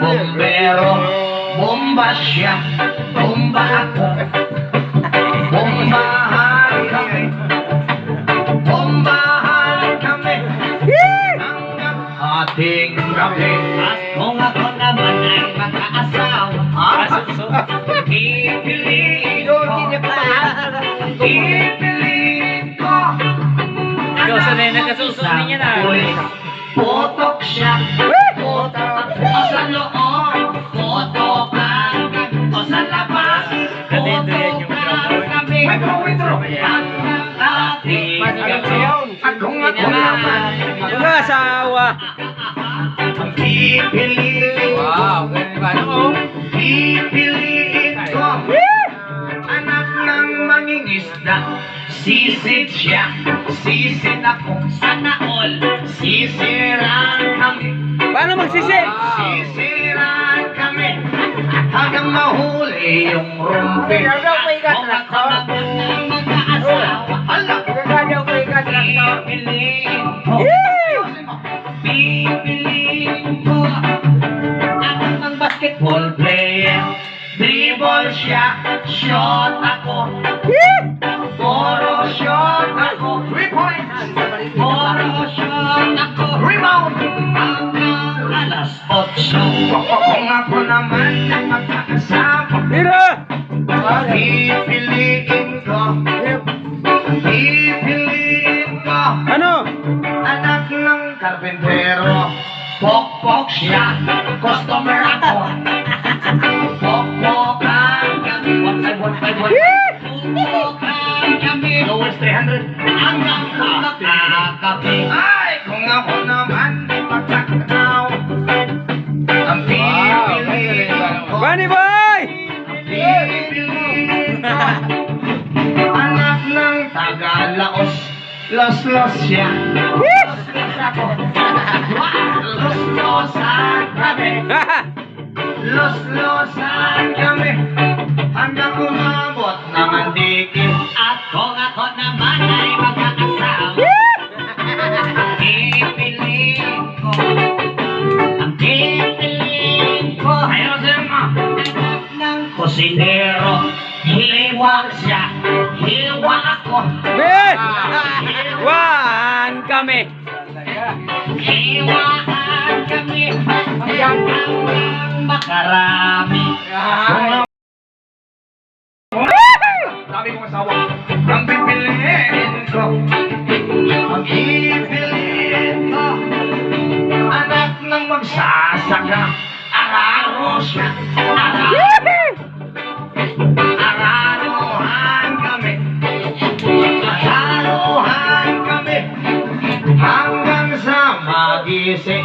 bombero. Bomba siya, bomba ako. Bombahan kami. Bombahan kami. Hanggang ating gabi. At kung ako naman ay makaasawa Pipiliin ko. Pipiliin O sa loob Potok O sa labas yung Potok kami Hanggang ating naman Yung asawa. Ang pipiliin Wow, ganun ba? Ano? Pipiliin ko Anak ng mangingisda Sisid siya Sisid ako Sana all Sisiran kami Paano magsisi? Sisiran kami Hanggang mahuli yung rumpi. Kung ako naman ang mag-aasawa Ala Pipiliin ko Pipiliin ko Anak ng basketball player. Dribble siya Shot ako. Puro shot ako. Three points. Puro shot Kung ako naman ay magkakasama Mira! Pipiliin ko. Pipiliin ko. Ano? Anak ng karpentero Pokpok siya. Customer ako. Pokpokan kami. One five, one five, one Pokpokan kami. Lowest 300 Hanggang kakakapi Ay, kung ako naman Bunny boy! Anak ng Tagalaos. Los-los siya. Los-los ako Los-losan kami Los-losan kami ng kusinero Hiwa siya Hiwa ako. Be! One kami! Hiwaan kami. Hanggang makarami. Sabi kong asawa Ang pipiliin ko. Ang pipiliin ko. Anak ng magsasaka Araro siya Araro ese